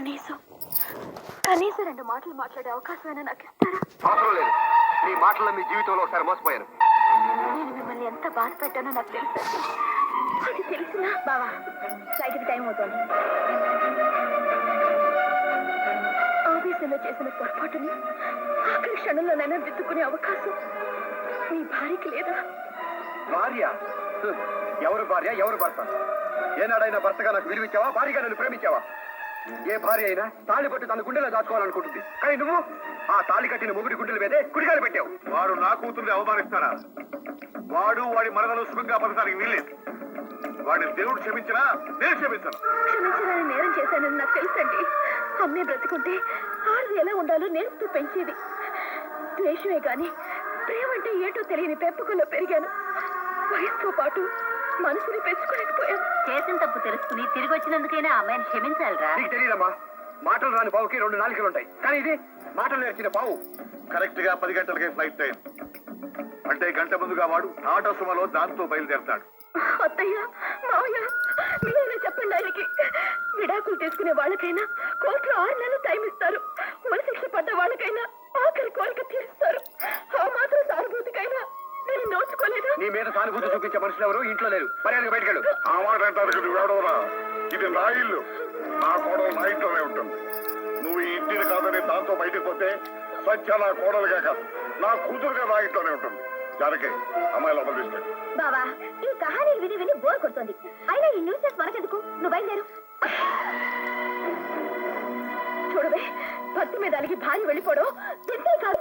కనీసం కనీసం రెండు మాటలు మాట్లాడే అవకాశమైనా నాకు ఇస్తారా? అవసరం లేదు. మీ మాటల్లో మీ జీవితంలో ఒకసారి మోసపోయాను. నేను మిమ్మల్ని ఎంత బాధ పెట్టానో నాకు తెలుసు. అది తెలిసిన? బావా ఫ్లైట్కి టైం అవుతుంది. ఆవేశంలో చేసిన పొరపాటుని ఆఖరి క్షణంలోనైనా దిద్దుకునే అవకాశం మీ భార్యకి లేదా? భార్య. ఎవరు భార్య? ఎవరు భర్త? ఏనాడైనా భర్తగా నాకు విలువిచ్చావా? భార్యగా నన్ను ప్రేమించావా? ఏ భార్య అయినా తాళి పట్టు తన గుండెలో దాచుకోవాలనుకుంటుంది. కానీ నువ్వు ఆ తాళి కట్టిన మొగుడి గుండెల మీదే కుడికాలు పెట్టావు. వాడు నా కూతుర్ని అవమానిస్తాడా? వాడు వాడి మరదలు సుఖంగా బతకడానికి వీల్లేదు. వాడిని దేవుడు క్షమించినా నేను క్షమించను. క్షమించడానికి నేరం చేశానని నాకు తెలుసండి. అమ్మే బ్రతికుంటే ఆరు ఎలా ఉండాలో నేర్పుతూ పెంచేది. ద్వేషమే గాని ప్రేమ అంటే ఏంటో తెలియని పెంపకంలో పెరిగాను. వయసుతో పాటు మనసుని పెంచుకోలేకపోయాను. చేసిన తప్పు తెలుసుకుని తిరిగి వచ్చినందుకైనా అమ్మాయిని క్షమించాలిరా. నీకు తెలియదమ్మా మాటలు రాని పావుకి రెండు నాలుకలు ఉంటాయి. కానీ ఇది మాటలు నేర్చిన పావు కరెక్ట్గా పది గంటలకే ఫ్లైట్ టైం అంటే గంట ముందుగా వాడు ఆటో సుమలో దాంతో బయలుదేరతాడు. అత్తయ్య మావయ్య మీరైనా చెప్పండి ఆయనకి. విడాకులు తీసుకునే వాళ్ళకైనా కోర్టులో ఆరు నెలలు టైం ఇస్తారు. ఉరి శిక్ష పడ్డ వాళ్ళకైనా ఆఖరి కోరిక తీరుస్తారు. ఆ మాత్రం నీ మీద సానుభూతి చూపించే మనుషులు ఎవరు? ఇంట్లో లేరు. మర్యాదగా బయటకెళ్ళు ఆ మాట అంటారు నువ్వు ఎవడవరా ఇది నా ఇల్లు. నా కోడలు నా ఇంట్లోనే ఉంటుంది. నువ్వు ఈ ఇంటిని కాదని దాంతో బయటకు పోతే సత్య నా కోడలుగా కాదు. నా కూతురుగా నా ఇంట్లోనే ఉంటుంది. జానకి అమ్మాయి లోపల తీసుకెళ్ళి బావా ఈ కహానీలు విని విని బోర్ కొడుతుంది. అయినా ఈ న్యూసెస్ మనకెందుకు? నువ్వు బయలుదేరు. చూడవే భక్తి మీద అలిగి భార్య వెళ్ళిపోవడం. కాదు